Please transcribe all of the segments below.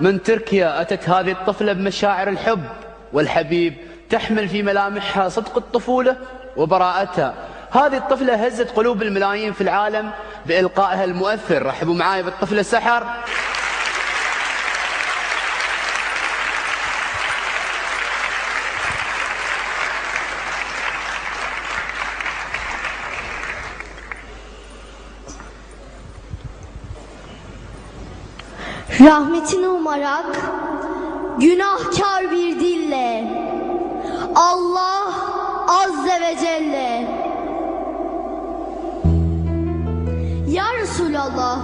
من تركيا أتت هذه الطفلة بمشاعر الحب والحبيب تحمل في ملامحها صدق الطفولة وبراءتها. هذه الطفلة هزت قلوب الملايين في العالم بإلقائها المؤثر. رحبوا معاي بالطفلة سحر. Rahmetini umarak günahkar bir dille Allah Azze ve Celle. Ya Resulallah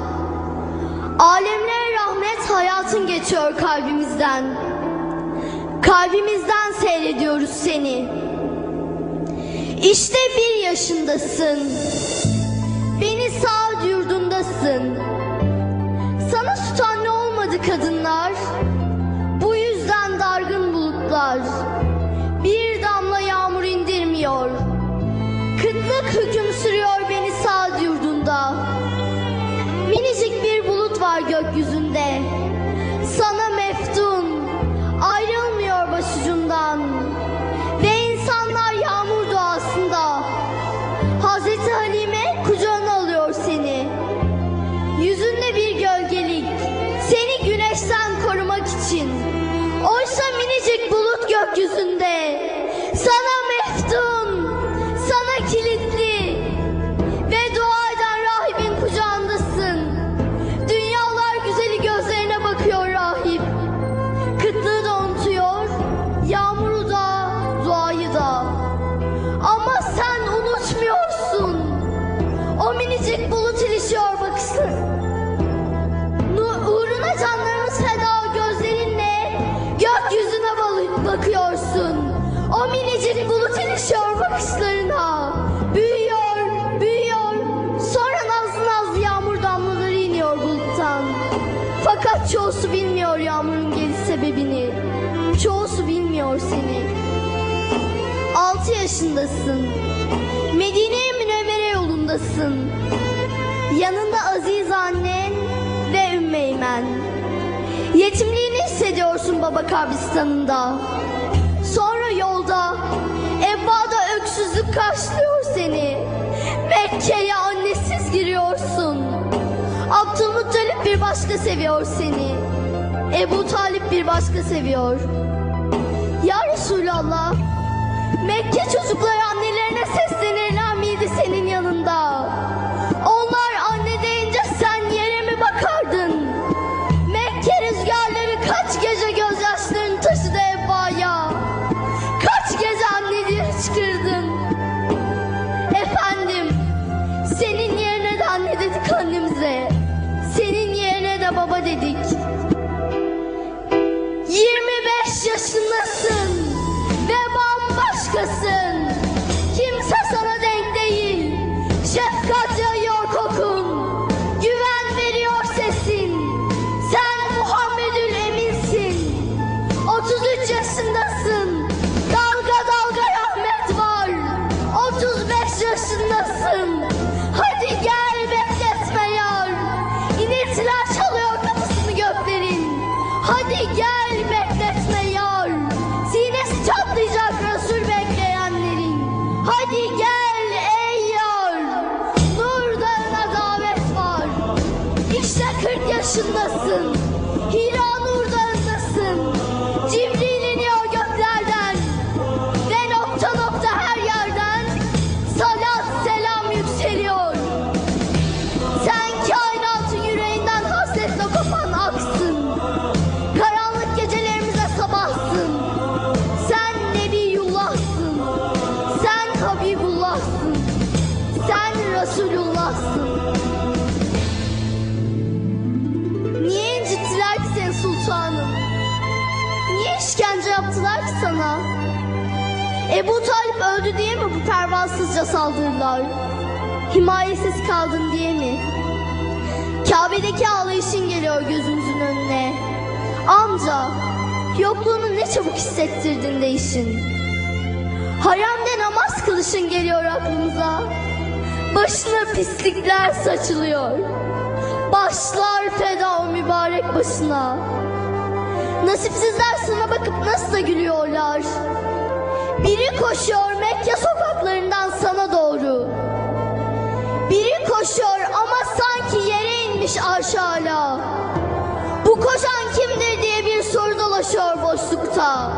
Alemlere rahmet hayatın geçiyor kalbimizden. Kalbimizden seyrediyoruz seni. İşte bir yaşındasın. Beni sağ yurdundasın kadınlar? Minicik bulut ilişiyor bakışın. Uğruna canlarımız feda gözlerinle gökyüzüne bakıyorsun. O minicik bulut ilişiyor bakışlarına. Büyüyor, büyüyor. Sonra nazlı nazlı yağmur damlaları iniyor buluttan. Fakat çoğusu bilmiyor yağmurun geliş sebebini. Çoğusu bilmiyor seni. Altı yaşındasın. Medine-i Münevvere yolundasın. Yanında Aziz annen ve Ümmeymen. Yetimliğini hissediyorsun baba kabristanında. Sonra yolda Ebba'da öksüzlük karşılıyor seni. Mekke'ye annesiz giriyorsun. Abdülmuttalip bir başka seviyor seni. Ebu Talip bir başka seviyor. Ya Resulallah Mekke çocukları annelerine seslenirler sana? Ebu Talip öldü diye mi bu pervasızca saldırdılar? Himayesiz kaldın diye mi? Kabe'deki ağlayışın geliyor gözümüzün önüne. Amca, yokluğunu ne çabuk hissettirdin değişin. Haremde namaz kılışın geliyor aklımıza. Başına pislikler saçılıyor. Başlar feda o mübarek başına. Nasipsizler sana bakıp nasıl da gülüyorlar. Biri koşuyor Mekke sokaklarından sana doğru. Biri koşuyor ama sanki yere inmiş aşağıla. Bu koşan kimdir diye bir soru dolaşıyor boşlukta.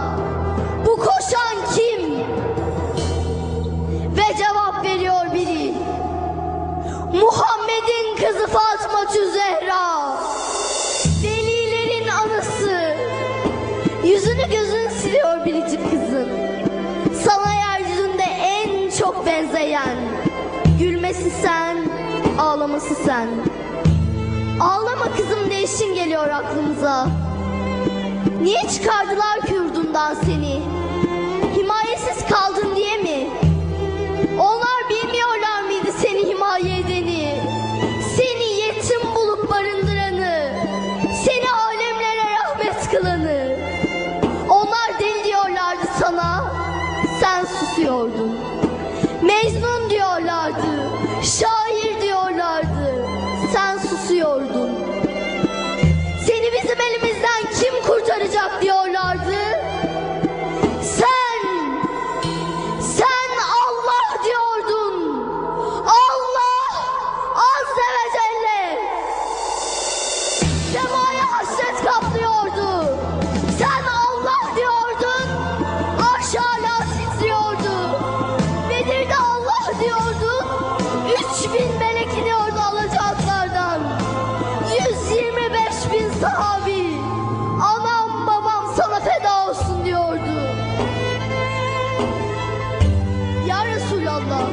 Sen. Ağlama kızım değişin geliyor aklımıza. Niye çıkardılar ki yurdundan seni? Sahabi. Anam babam sana feda olsun diyordu. Ya Resulallah.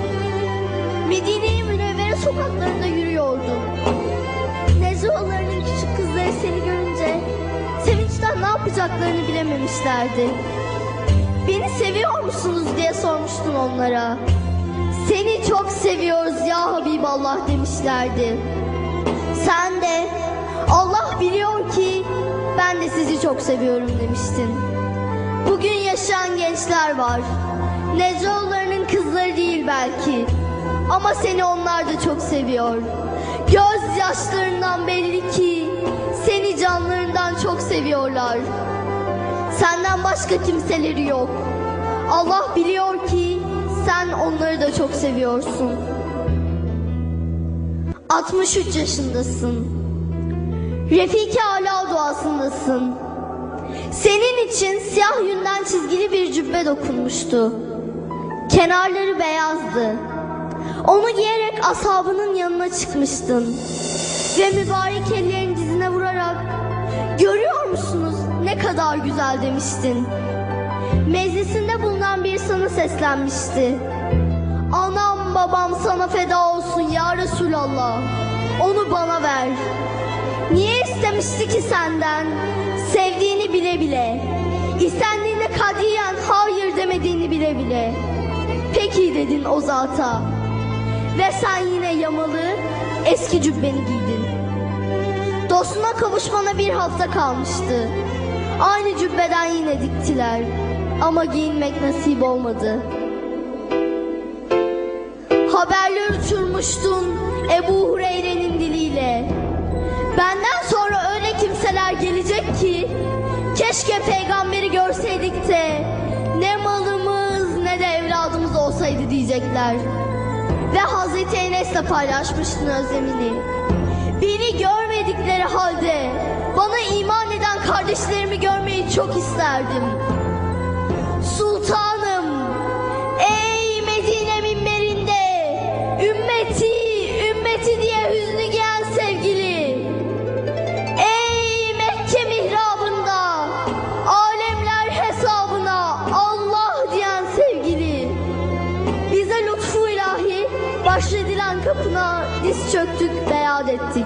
Medine-i Münevvere sokaklarında yürüyordum. Nezroğullarının küçük kızları seni görünce sevinçten ne yapacaklarını bilememişlerdi. Beni seviyor musunuz diye sormuştum onlara. Seni çok seviyoruz ya Habiballah demişlerdi. Sen de Allah biliyor ki ben de sizi çok seviyorum demiştin. Bugün yaşayan gençler var. Necroğullarının kızları değil belki. Ama seni onlar da çok seviyor. Göz yaşlarından belli ki seni canlarından çok seviyorlar. Senden başka kimseleri yok. Allah biliyor ki sen onları da çok seviyorsun. 63 yaşındasın. Refiki Ala duasındasın. Senin için siyah yünden çizgili bir cübbe dokunmuştu. Kenarları beyazdı. Onu giyerek ashabının yanına çıkmıştın. Ve mübarek ellerini dizine vurarak görüyor musunuz ne kadar güzel demiştin. Meclisinde bulunan bir sana seslenmişti. Anam babam sana feda olsun ya Resulallah. Onu bana ver. Niye istemişti ki senden? Sevdiğini bile bile. İstendiğinde kadiyen hayır demediğini bile bile. Peki dedin o zata. Ve sen yine yamalı eski cübbeni giydin. Dostuna kavuşmana bir hafta kalmıştı. Aynı cübbeden yine diktiler. Ama giyinmek nasip olmadı. Haberler uçurmuştun Ebu Hureyre'nin keşke peygamberi görseydik de ne malımız ne de evladımız olsaydı diyecekler. Ve Hazreti Enes'le paylaşmıştın özlemini. Beni görmedikleri halde bana iman eden kardeşlerimi görmeyi çok isterdim. Sultanım, diz çöktük, beyat ettik.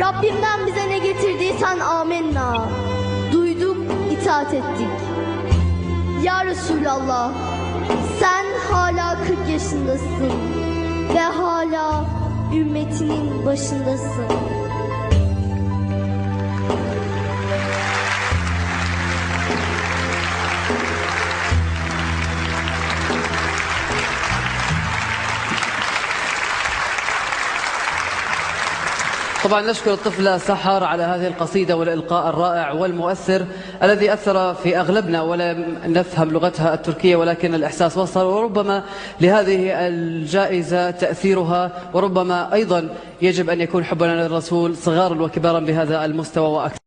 Rabbimden bize ne getirdiysen amenna. Duyduk, itaat ettik. Ya Resulallah, sen hala 40 yaşındasın ve hala ümmetinin başındasın. طبعا نشكر الطفلة سحر على هذه القصيدة والإلقاء الرائع والمؤثر الذي أثر في أغلبنا ولم نفهم لغتها التركية ولكن الإحساس وصل وربما لهذه الجائزة تأثيرها وربما أيضا يجب أن يكون حبنا للرسول صغارا وكبارا بهذا المستوى وأكثر.